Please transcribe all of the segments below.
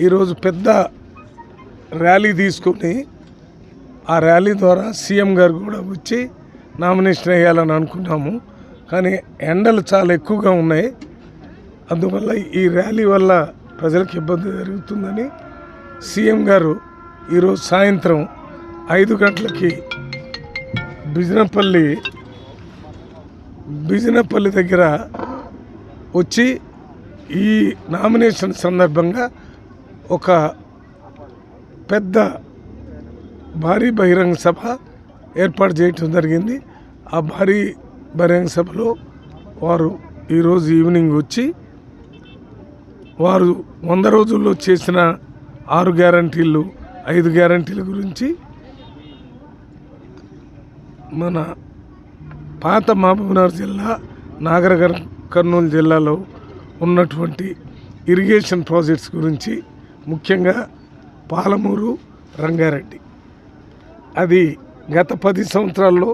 ఈరోజు పెద్ద ర్యాలీ తీసుకుని ఆ ర్యాలీ ద్వారా సీఎం గారు కూడా వచ్చి నామినేషన్ వేయాలని అనుకున్నాము. కానీ ఎండలు చాలా ఎక్కువగా ఉన్నాయి. అందువల్ల ఈ ర్యాలీ వల్ల ప్రజలకు ఇబ్బంది జరుగుతుందని సీఎం గారు ఈరోజు సాయంత్రం ఐదు గంటలకి బిజినపల్లి బిజినపల్లి దగ్గర వచ్చి ఈ నామినేషన్ సందర్భంగా ఒక పెద్ద భారీ బహిరంగ సభ ఏర్పాటు చేయటం జరిగింది. ఆ భారీ బహిరంగ సభలో వారు ఈరోజు ఈవినింగ్ వచ్చి వారు వంద రోజుల్లో చేసిన ఆరు గ్యారంటీలు ఐదు గ్యారంటీల గురించి మన పాత మహబూబ్నగర్ జిల్లా నాగర కర్నూలు జిల్లాలో ఉన్నటువంటి ఇరిగేషన్ ప్రాజెక్ట్స్ గురించి ముఖ్యంగా పాలమూరు రంగారెడ్డి. అది గత పది సంవత్సరాల్లో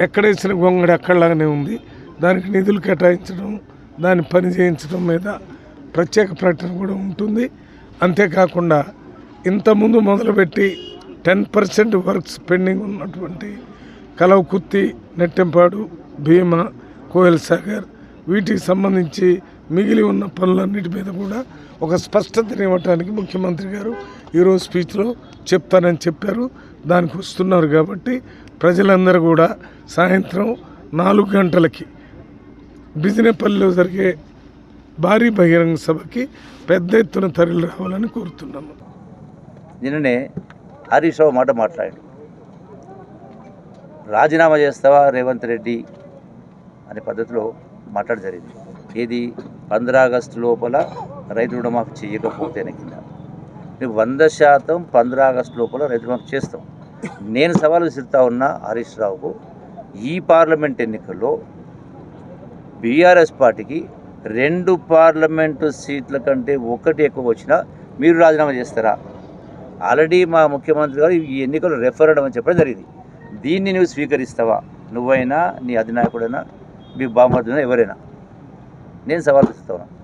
ఎక్కడేసిన గొంగడి అక్కడలాగానే ఉంది. దానికి నిధులు కేటాయించడం దాన్ని పని చేయించడం మీద ప్రత్యేక ప్రకటన కూడా ఉంటుంది. అంతేకాకుండా ఇంతకుముందు మొదలుపెట్టి టెన్ పర్సెంట్ వర్క్స్ పెండింగ్ ఉన్నటువంటి కలవకుర్తి నెట్టెంపాడు భీమా కోయల్ సాగర్ వీటికి సంబంధించి మిగిలి ఉన్న పనులన్నిటి మీద కూడా ఒక స్పష్టతని ఇవ్వటానికి ముఖ్యమంత్రి గారు ఈరోజు స్పీచ్లో చెప్తానని చెప్పారు. దానికి వస్తున్నారు కాబట్టి ప్రజలందరూ కూడా సాయంత్రం నాలుగు గంటలకి బిజినపల్లిలో జరిగే భారీ బహిరంగ సభకి పెద్ద ఎత్తున తరలి రావాలని కోరుతున్నాము. నిన్ననే హరీష్ రావు మాట మాట్లాడాడు. రాజీనామా చేస్తావా రేవంత్ రెడ్డి అనే పద్ధతిలో మాట్లాడ జరిగింది. ఏది? పంద్రా ఆగస్టు లోపల రైతు రుణమాఫీ చేయకపోతేనే కింద. వంద శాతం పంద్రా ఆగస్టు లోపల రైతు రుణమాఫీ చేస్తాం. నేను సవాలు విసురుతా ఉన్న హరీష్ రావుకు ఈ పార్లమెంట్ ఎన్నికల్లో బీఆర్ఎస్ పార్టీకి రెండు పార్లమెంటు సీట్ల కంటే ఒకటి ఎక్కువ వచ్చినా మీరు రాజీనామా చేస్తారా? ఆల్రెడీ మా ముఖ్యమంత్రి గారు ఈ ఎన్నికలు రెఫరెండం అని చెప్పడం జరిగింది. దీన్ని నువ్వు స్వీకరిస్తావా? నువ్వైనా నీ అధినాయకుడైనా మీ బామర్దైనా ఎవరైనా. నేను సవాల్ ఇస్తా ఉన్నాను